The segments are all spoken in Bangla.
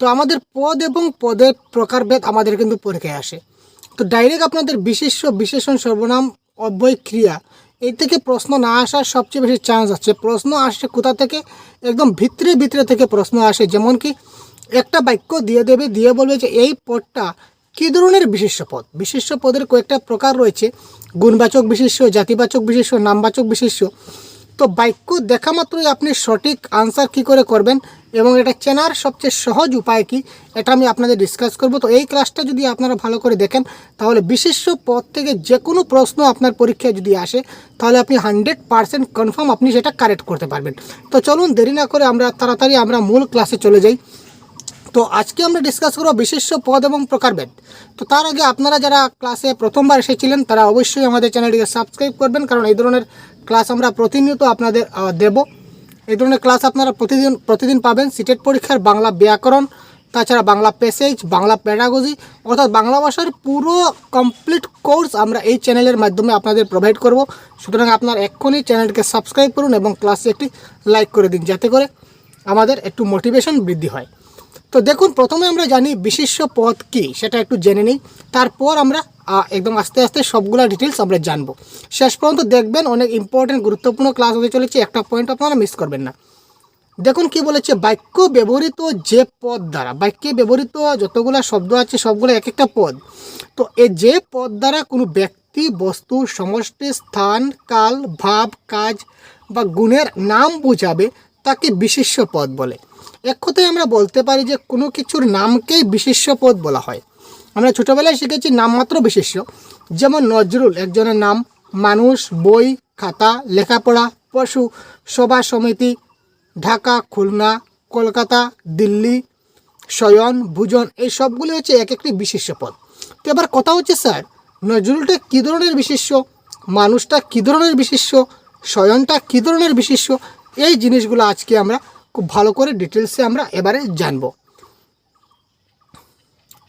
তো আমাদের পদ এবং পদের প্রকারভেদ আমাদের কিন্তু পরীক্ষায় আসে। তো ডাইরেক্ট আপনাদের বিশেষ্য, বিশেষণ, সর্বনাম, অব্যয়, ক্রিয়া এই থেকে প্রশ্ন না আসার সবচেয়ে বেশি চান্স আছে। প্রশ্ন আসে কোথা থেকে? একদম ভিতরে ভিতরে থেকে প্রশ্ন আসে। যেমন কি, একটা বাক্য দিয়ে দেবে, দিয়ে বলবে যে, এই পদটা কী ধরনের বিশেষ্য পদ? বিশেষ্য পদের কয়েকটা প্রকার রয়েছে। গুণবাচক বিশেষ্য, জাতিবাচক বিশেষ্য, নামবাচক বিশেষ্য। তো বাক্য দেখা মাত্রই আপনি সঠিক আনসার কী করে করবেন? এবং এটা চেনার সবচেয়ে সহজ উপায় কি, এটা আমি আপনাদের ডিসকাস করব। তো এই ক্লাসটা যদি আপনারা ভালো করে দেখেন, তাহলে বিশেষ্য পদ থেকে যে কোনো প্রশ্ন আপনার পরীক্ষায় যদি আসে, তাহলে আপনি হান্ড্রেড পারসেন্ট কনফার্ম আপনি সেটা কারেক্ট করতে পারবেন। তো চলুন, দেরি না করে আমরা তাড়াতাড়ি আমরা মূল ক্লাসে চলে যাই। তো আজকে আমরা ডিসকাস করব বিশেষ্য পদ এবং প্রকারভেদ তো তার আগে আপনারা যারা ক্লাসে প্রথমবার এসেছিলেন, তারা অবশ্যই আমাদের চ্যানেলটিকে সাবস্ক্রাইব করবেন, কারণ এই ধরনের ক্লাস আমরা প্রতিনিয়ত আপনাদের দেব। এই ধরনের ক্লাস আপনারা প্রতিদিন প্রতিদিন পাবেন সিটেট পরীক্ষার বাংলা ব্যাকরণ, তাছাড়া বাংলা প্যাসেজ বাংলা প্যাডাগজি অর্থাৎ বাংলা ভাষার পুরো কমপ্লিট কোর্স আমরা এই চ্যানেলের মাধ্যমে আপনাদের প্রোভাইড করব। সুতরাং আপনার এক্ষুনি চ্যানেলটিকে সাবস্ক্রাইব করুন এবং ক্লাসে একটি লাইক করে দিন, যাতে করে আমাদের একটু মোটিভেশন বৃদ্ধি হয়। তো দেখুন, প্রথমে আমরা জানি বিশেষ্য পদ কি, সেটা একটু জেনে নিই। তারপর আমরা একদম আস্তে আস্তে সবগুলো ডিটেলস আমরা জানব। শেষ পর্যন্ত দেখবেন অনেক ইম্পর্টেন্ট গুরুত্বপূর্ণ ক্লাস হতে চলেছে, একটা পয়েন্ট আপনারা মিস করবেন না। দেখুন কি বলেছে, বাক্য ব্যবহৃত যে পদ দ্বারা, বাক্যে ব্যবহৃত যতগুলা শব্দ আছে, সবগুলো এক একটা পদ। তো এই যে পদ দ্বারা কোনো ব্যক্তি, বস্তু, সমষ্টি, স্থান, কাল, ভাব, কাজ বা গুণের নাম বোঝাবে, তাকে বিশেষ্য পদ বলে। এক কথায় আমরা বলতে পারি যে কোনো কিছুর নামকেই বিশেষ্য পদ বলা হয়। আমরা ছোটোবেলায় শিখেছি নামমাত্র বিশেষ্য যেমন নজরুল একজনের নাম, মানুষ, বই, খাতা, লেখাপড়া, পশু, সভা সমিতি, ঢাকা, খুলনা, কলকাতা, দিল্লি, শয়ন, ভুজন, এই সবগুলি হচ্ছে এক একটি বিশেষ্য পদ। তো এবার কথা হচ্ছে, স্যার, নজরুলটা কী ধরনের বিশেষ্য মানুষটা কী ধরনের বিশেষ্য শয়নটা কী ধরনের বিশেষ্য এই জিনিসগুলো আজকে আমরা খুব ভালো করে ডিটেলসে আমরা এবারে জানব।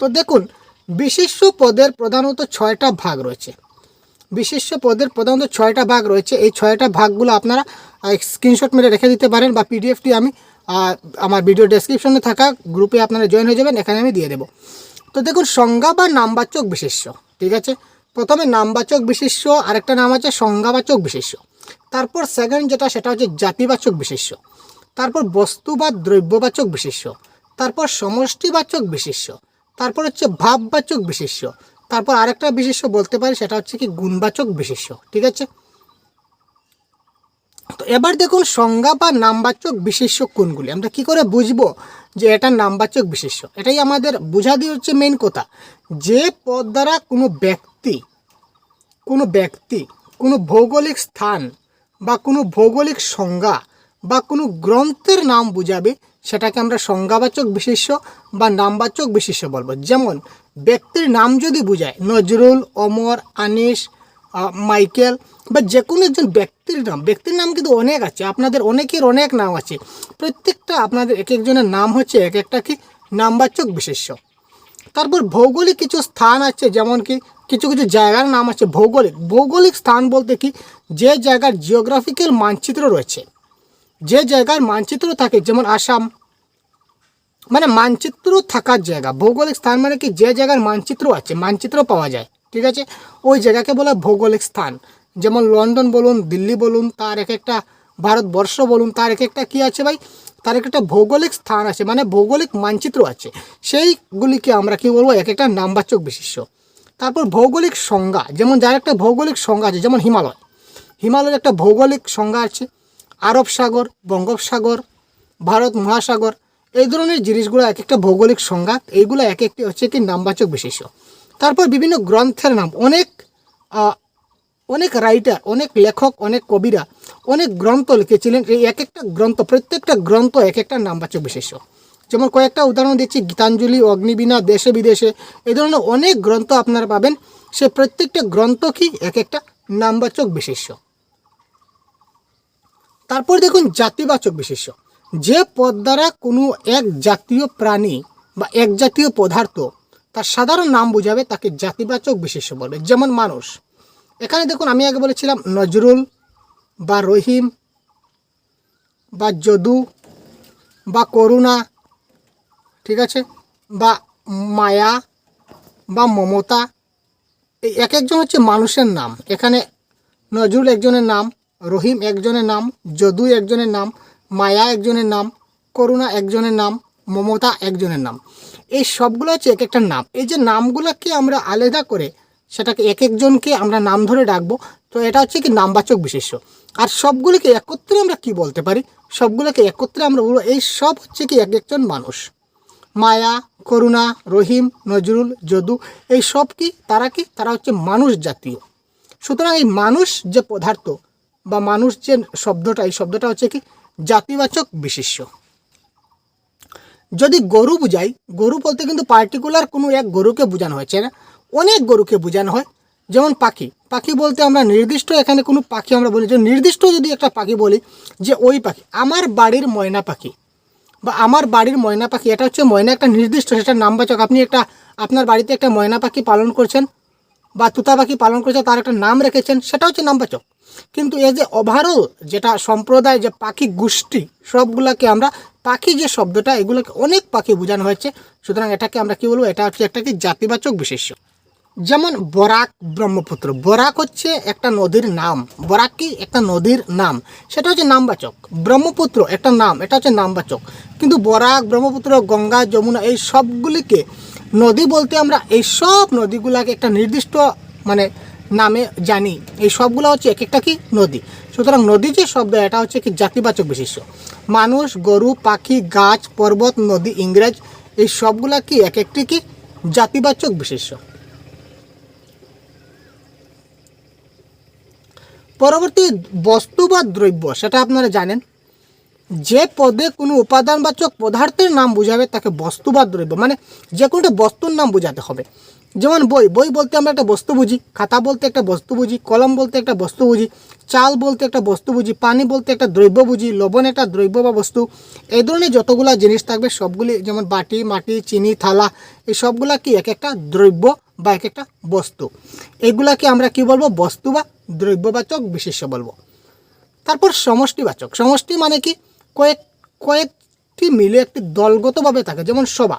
তো দেখুন, বিশিষ্ট পদের প্রধানত ছয়টা ভাগ রয়েছে। বিশেষ্য পদের প্রধানত ছয়টা ভাগ রয়েছে। এই ছয়টা ভাগগুলো আপনারা স্ক্রিনশট মেরে রেখে দিতে পারেন বা পিডিএফটি আমি আমার ভিডিও ডেসক্রিপশনে থাকা গ্রুপে আপনারা জয়েন হয়ে যাবেন, এখানে আমি দিয়ে দেবো। তো দেখুন, সংজ্ঞা বা নামবাচক বিশেষ্য ঠিক আছে? প্রথমে নামবাচক বিশেষ্য আরেকটা নাম আছে সংজ্ঞাবাচক বিশেষ্য তারপর সেকেন্ড যেটা, সেটা হচ্ছে জাতিবাচক বিশেষ্য তারপর বস্তু বা দ্রব্যবাচক বিশেষ্য। তারপর সমষ্টিবাচক বিশেষ্য। তারপর হচ্ছে ভাববাচক বিশেষ্য। তারপর আরেকটা বিশেষ্য বলতে পারি, সেটা হচ্ছে কি গুণবাচক বিশেষ্য, ঠিক আছে? তো এবার দেখুন সংজ্ঞা বা নামবাচক বিশেষ্য কোনগুলি। আমরা কি করে বুঝব যে এটা নামবাচক বিশেষ্য? এটাই আমাদের বোঝা দিয়ে হচ্ছে মেন কথা। যে পদ দ্বারা কোনো ব্যক্তি কোনো ব্যক্তি, কোনো ভৌগোলিক স্থান বা কোনো ভৌগোলিক সংজ্ঞা বা কোনো গ্রন্থের নাম বোঝাবে, সেটাকে আমরা সংজ্ঞাবাচক বিশেষ্য বা নামবাচক বিশেষ্য বলব। যেমন, ব্যক্তির নাম যদি বোঝায়, নজরুল, অমর, আনিস মাইকেল বা যে কোনো একজন ব্যক্তির নাম ব্যক্তির নাম কিন্তু অনেক আছে, আপনাদের অনেকের অনেক নাম আছে, প্রত্যেকটা আপনাদের এক একজনের নাম হচ্ছে এক একটা কি নামবাচক বিশেষ্য। তারপর ভৌগোলিক কিছু স্থান আছে, যেমন কি কিছু কিছু জায়গার নাম আছে, ভৌগোলিক। ভৌগোলিক স্থান বলতে কি, যে জায়গার জিওগ্রাফিক্যাল মানচিত্র রয়েছে যে জায়গার মানচিত্র থাকে, যেমন আসাম মানে মানচিত্র থাকার জায়গা, ভৌগোলিক স্থান মানে কি, যে জায়গার মানচিত্র আছে, মানচিত্র পাওয়া যায়, ঠিক আছে? ওই জায়গাকে বলে ভৌগোলিক স্থান। যেমন লন্ডন বলুন, দিল্লি বলুন, তার এক একটা ভারতবর্ষ বলুন, তার এক একটা কী আছে ভাই? তার এক একটা ভৌগোলিক স্থান আছে মানে ভৌগোলিক মানচিত্র আছে। সেইগুলিকে আমরা কি বলব? এক একটা নামবাচক বিশিষ্ট। তারপর ভৌগোলিক সংজ্ঞা, যেমন যার একটা ভৌগোলিক সংজ্ঞা আছে, যেমন হিমালয়। হিমালয়ের একটা ভৌগোলিক সংজ্ঞা আছে আরব সাগর, বঙ্গোপসাগর, ভারত মহাসাগর, এই ধরনের জিনিসগুলো এক একটা ভৌগোলিক সংজ্ঞা এইগুলো এক একটি হচ্ছে কি নামবাচক বিশেষ্য। তারপর বিভিন্ন গ্রন্থের নাম, অনেক অনেক রাইটার অনেক লেখক, অনেক কবিরা, অনেক গ্রন্থ লিখেছিলেন, এই এক একটা গ্রন্থ, প্রত্যেকটা গ্রন্থ এক একটা নামবাচক বিশেষ্য। যেমন কয়েকটা উদাহরণ দিচ্ছি, গীতাঞ্জলি, অগ্নিবীণা, দেশে বিদেশে, এই ধরনের অনেক গ্রন্থ আপনারা পাবেন, সে প্রত্যেকটা গ্রন্থ কি এক একটা নামবাচক বিশেষ্য। তারপর দেখুন জাতিবাচক বিশেষ্য। যে পদ দ্বারা কোনো এক জাতীয় প্রাণী বা এক জাতীয় পদার্থ তার সাধারণ নাম বোঝাবে, তাকে জাতিবাচক বিশেষ্য বলবে। যেমন মানুষ। এখানে দেখুন আমি আগে বলেছিলাম নজরুল বা রহিম বা যদু বা করুণা, ঠিক আছে? বা মায়া বা মমতা। এই এক একজন হচ্ছে মানুষের নাম। এখানে নজরুল একজনের নাম রহিম একজনের নাম, যদু একজনের নাম, মায়া একজনের নাম, করুণা একজনের নাম, মমতা একজনের নাম। এই সবগুলো হচ্ছে এক একটা নাম। এই যে নামগুলোকে আমরা আলাদা করে সেটাকে এক একজনকে আমরা নাম ধরে ডাকবো, তো এটা হচ্ছে কি নামবাচক বিশেষ্য। আর সবগুলোকে একত্রে আমরা কি বলতে পারি? সবগুলোকে একত্রে আমরা বলব, এই সব হচ্ছে কি এক একজন মানুষ। মায়া, করুণা, রহিম, নজরুল, যদু, এই সব কি? তারা কি? তারা হচ্ছে মানুষ জাতীয়। সুতরাং এই মানুষ যে পদার্থ বা মানুষ যে শব্দটা, এই শব্দটা হচ্ছে কি? জাতিবাচক বিশেষ্য যদি গরু বুঝাই, গরু বলতে কিন্তু পার্টিকুলার কোনো এক গরুকে বোঝানো হয়েছে না? অনেক গরুকে বোঝানো হয়, যেমন পাখি। পাখি বলতে আমরা নির্দিষ্ট, এখানে কোনো পাখি আমরা বলি, যে নির্দিষ্ট যদি একটা পাখি বলি, যে ওই পাখি, আমার বাড়ির ময়না পাখি বা আমার বাড়ির ময়না পাখি, এটা হচ্ছে ময়না একটা নির্দিষ্ট, সেটা নামবাচক। আপনি একটা, আপনার বাড়িতে একটা ময়না পাখি পালন করছেন বা তুতা পাখি পালন করছেন, তার একটা নাম রেখেছেন, সেটা হচ্ছে নামবাচক। কিন্তু এই যে ওভারঅল যেটা সম্প্রদায়, যে পাখি গোষ্ঠী, সবগুলাকে আমরা পাখি যে শব্দটা, এগুলোকে অনেক পাখি বোঝানো হয়েছে। সুতরাং এটাকে আমরা কি বলব? এটা হচ্ছে একটা কি জাতিবাচক বিশেষ্য। যেমন বরাক ব্রহ্মপুত্র। বরাক হচ্ছে একটা নদীর নাম। বরাক কি? একটা নদীর নাম। সেটা হচ্ছে নামবাচক। ব্রহ্মপুত্র, একটা নাম। এটা হচ্ছে নামবাচক। কিন্তু বরাক, ব্রহ্মপুত্র, গঙ্গা, যমুনা, এই সবগুলিকে নদী বলতে আমরা এই সব নদীগুলাকে একটা নির্দিষ্ট মানে নামে জানি। এই সবগুলো হচ্ছে এক একটা কি? নদী। সুতরাং নদী যে শব্দ, এটা হচ্ছে কি জাতিবাচক বিশেষ্য। মানুষ, গরু, পাখি, গাছ, পর্বত, নদী, ইংরেজ, এই সবগুলা কি এক একটি কি জাতিবাচক বিশেষ্য? পরবর্তী বস্তু বা দ্রব্য, সেটা আপনারা জানেন। যে পদে কোনো উপাদানবাচক পদার্থের নাম বোঝাবে, তাকে বস্তু বা দ্রব্য মানে যে কোনোটা বস্তুর নাম বোঝাতে হবে। যেমন বই বই বলতে আমরা একটা বস্তু বুঝি, খাতা বলতে একটা বস্তু বুঝি, কলম বলতে একটা বস্তু বুঝি, চাল বলতে একটা বস্তু বুঝি, পানি বলতে একটা দ্রব্য বুঝি, লবণ একটা দ্রব্য বা বস্তু, এই ধরনের যতগুলা জিনিস থাকবে, সবগুলি যেমন বাটি, মাটি, চিনি, থালা, এই সবগুলা কি এক একটা দ্রব্য বা এক একটা বস্তু। এগুলাকে আমরা কি বলব? বস্তু বা দ্রব্যবাচক বিশেষ্য বলব। তারপর সমষ্টিবাচক। সমষ্টি মানে কি? কয়েক, কয়েকটি মিলে একটি দলগতভাবে থাকে, যেমন সভা।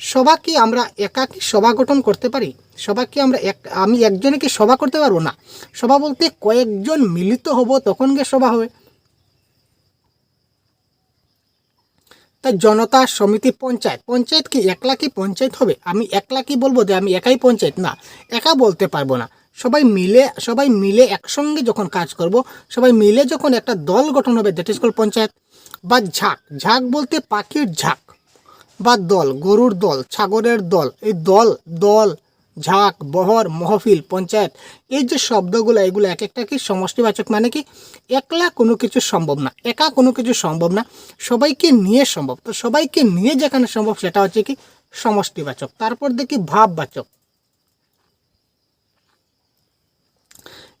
সভা কি আমরা একাকী সভা গঠন করতে পারি? সভা কি আমরা এক, আমি একজনে কি সভা করতে পারব? না। সভা বলতে কয়েকজন মিলিত হব, তখন গিয়ে সভা হবে। তাই জনতা সমিতি পঞ্চায়েত পঞ্চায়েত কি একলা কি পঞ্চায়েত হবে? আমি একলা কি বলব যে আমি একাই পঞ্চায়েত? না, একা বলতে পারব না। সবাই মিলে সবাই মিলে একসঙ্গে যখন কাজ করব, সবাই মিলে যখন একটা দল গঠন হবে, দ্যাট ইজ কল পঞ্চায়েত, বা ঝাঁক। ঝাঁক বলতে পাখির ঝাঁক। বা দল, গরুর দল, ছাগলের দল, এই দল দল, ঝাঁক, বহর, মহফিল, পঞ্চায়েত, এই যে শব্দগুলো, এগুলো এক একটা কি সমষ্টিবাচক মানে কি? একলা কোনো কিছু সম্ভব না, একা কোনো কিছু সম্ভব না, সবাইকে নিয়ে সম্ভব। তো সবাইকে নিয়ে যেখানে সম্ভব সেটা হচ্ছে কি? সমষ্টিবাচক। তারপর দেখি ভাববাচক।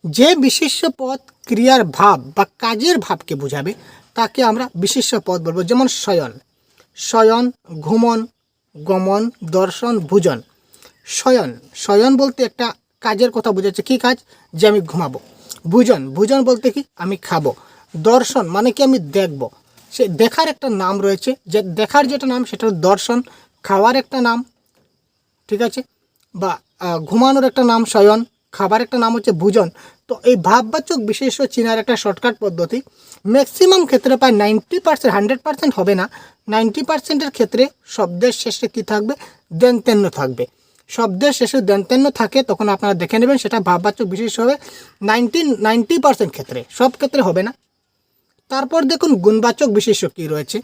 যে বিশিষ্ট পদ ক্রিয়ার ভাব বা কাজের ভাবকে বোঝাবে, তাকে আমরা বিশিষ্ট পদ বলব। যেমন শয়ন। শয়ন, ঘুমন, গমন, দর্শন, ভোজন। শয়ন শয়ন বলতে একটা কাজের কথা বোঝাচ্ছে। কী কাজ? যে আমি ঘুমাবো। ভোজন ভোজন বলতে কি? আমি খাব। দর্শন মানে কি? আমি দেখব। সে দেখার একটা নাম রয়েছে। যে দেখার যেটা নাম, সেটা দর্শন। খাওয়ার একটা নাম, ঠিক আছে? বা ঘুমানোর একটা নাম শয়ন। খাবার একটা নাম হচ্ছে ভোজন। তো এই ভাববাচক বিশেষ চিনার একটা শর্টকাট পদ্ধতি ম্যাক্সিমাম ক্ষেত্রে প্রায় নাইনটি পার্সেন্ট হান্ড্রেড পার্সেন্ট হবে না। নাইনটি পার্সেন্টের ক্ষেত্রে শব্দের শেষে কী থাকবে? দেনতেন্য থাকবে। শব্দের শেষে দেনতেন্য থাকে, তখন আপনারা দেখে নেবেন সেটা ভাববাচক বিশেষ হবে নাইনটি নাইনটি পার্সেন্ট ক্ষেত্রে। সব ক্ষেত্রে হবে না। তারপর দেখুন, গুণবাচক বিশেষ্য কী রয়েছে?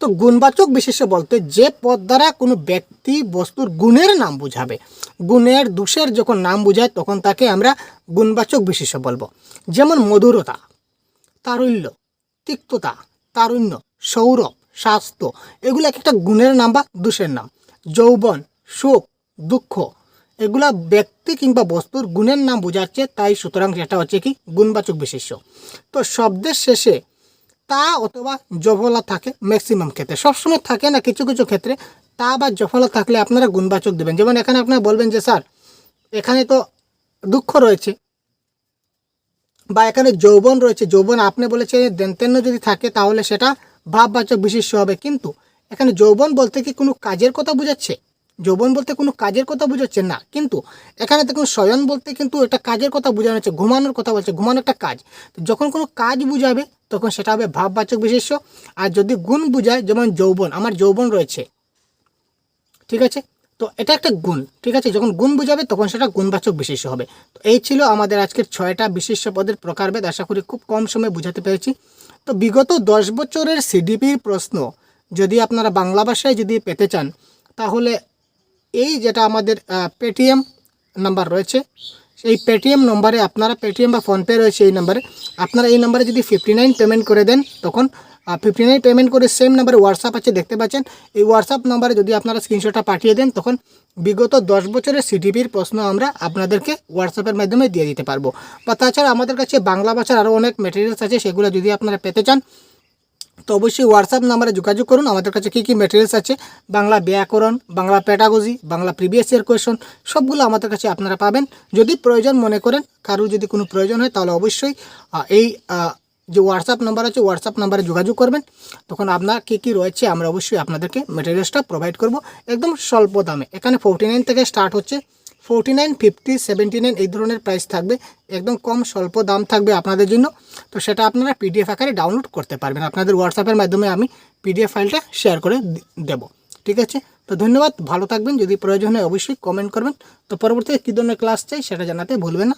তো গুণবাচক বিশেষ্য বলতে যে পদ দ্বারা কোনো ব্যক্তি বস্তুর গুণের নাম বোঝাবে, গুণের দোষের যখন নাম বোঝায় তখন তাকে আমরা গুণবাচক বিশেষ্য বলব। যেমন মধুরতা তারল্য তিক্ততা, তারুণ্য, সৌরভ, স্বাস্থ্য, এগুলো এক একটা গুণের নাম বা দোষের নাম। যৌবন, সুখ, দুঃখ, এগুলা ব্যক্তি কিংবা বস্তুর গুণের নাম বোঝাচ্ছে, তাই সুতরাং সেটা হচ্ছে কি গুণবাচক বিশেষ্য। তো শব্দের শেষে তা অথবা জফলা থাকে ম্যাক্সিমাম ক্ষেত্রে। সবসময় থাকে না কিছু কিছু ক্ষেত্রে। তা বা জফলা থাকলে আপনারা গুণবাচক দেবেন। যেমন এখানে আপনারা বলবেন যে, স্যার, এখানে তো দুঃখ রয়েছে বা এখানে যৌবন রয়েছে। যৌবন আপনি বলেছে দেনতেন্য যদি থাকে তাহলে সেটা ভাববাচক বিশিষ্ট হবে। কিন্তু এখানে যৌবন বলতে কি কোনো কাজের কথা বোঝাচ্ছে? যৌবন বলতে কোনো কাজের কথা বোঝাচ্ছে না। কিন্তু এখানে দেখুন শয়ন বলতে কিন্তু এটা কাজের কথা বোঝানো হচ্ছে, ঘুমানোর কথা বলছে, ঘুমানো একটা কাজ। যখন কোনো কাজ বুঝাবে তখন সেটা হবে ভাববাচক বিশেষ্য। আর যদি গুণ বুঝায়, যেমন যৌবন, আমার যৌবন রয়েছে, ঠিক আছে? তো এটা একটা গুণ, ঠিক আছে? যখন গুণ বুঝাবে, তখন সেটা গুণবাচক বিশেষ্য হবে। তো এই ছিল আমাদের আজকের ছয়টা বিশেষ্য পদের প্রকারভেদ। আশা করি খুব কম সময়ে বুঝাতে পেরেছি। তো বিগত দশ বছরের সিডিপির প্রশ্ন, যদি আপনারা বাংলা ভাষায় যদি পেতে চান, তাহলে এই যেটা আমাদের পেটিএম নাম্বার রয়েছে এই পেটিএম নম্বরে আপনারা পেটিএম বা ফোনপে রয়েছে এই নাম্বারে আপনারা এই নাম্বারে যদি ফিফটি নাইন পেমেন্ট করে দেন, তখন ফিফটি নাইন পেমেন্ট করে সেম নাম্বারে হোয়াটসঅ্যাপ আছে, দেখতে পাচ্ছেন? এই হোয়াটসঅ্যাপ নাম্বারে যদি আপনারা স্ক্রিনশটটা পাঠিয়ে দেন, তখন বিগত দশ বছরের সিটিপির প্রশ্ন আমরা আপনাদেরকে হোয়াটসঅ্যাপের মাধ্যমে দিয়ে দিতে পারব। বা তাছাড়া আমাদের কাছে বাংলা ভাষার আরও অনেক মেটেরিয়ালস আছে, সেগুলো যদি আপনারা পেতে চান তো অবশ্যই হোয়াটসঅ্যাপ নাম্বারে যোগাযোগ করুন। আমাদের কাছে কী কী মেটেরিয়ালস আছে? বাংলা ব্যাকরণ, Bangla pedagogy Bangla previous year question সবগুলো আমাদের কাছে আপনারা পাবেন। যদি প্রয়োজন মনে করেন, কারোর যদি কোনো প্রয়োজন হয়, তাহলে অবশ্যই এই যে হোয়াটসঅ্যাপ নাম্বার আছে হোয়াটসঅ্যাপ নাম্বারে যোগাযোগ করবেন। তখন আপনার কী কী রয়েছে, আমরা অবশ্যই আপনাদেরকে মেটেরিয়ালসটা প্রোভাইড করব। একদম স্বল্প দামে। এখানে ফোরটি থেকে স্টার্ট হচ্ছে। Forty nine, fifty, seventy nine এই ধরনের প্রাইস থাকবে। একদম কম স্বল্প দাম থাকবে আপনাদের জন্য। তো সেটা আপনারা পিডিএফ আকারে ডাউনলোড করতে পারবেন। আপনাদের হোয়াটসঅ্যাপের মাধ্যমে আমি পিডিএফ ফাইলটা শেয়ার করে দেব। ঠিক আছে? তো ধন্যবাদ। ভালো থাকবেন। যদি প্রয়োজন হয় অবশ্যই কমেন্ট করবেন। তো পরবর্তীতে কী ধরনের ক্লাস চাই সেটা জানাতে ভুলবেন না।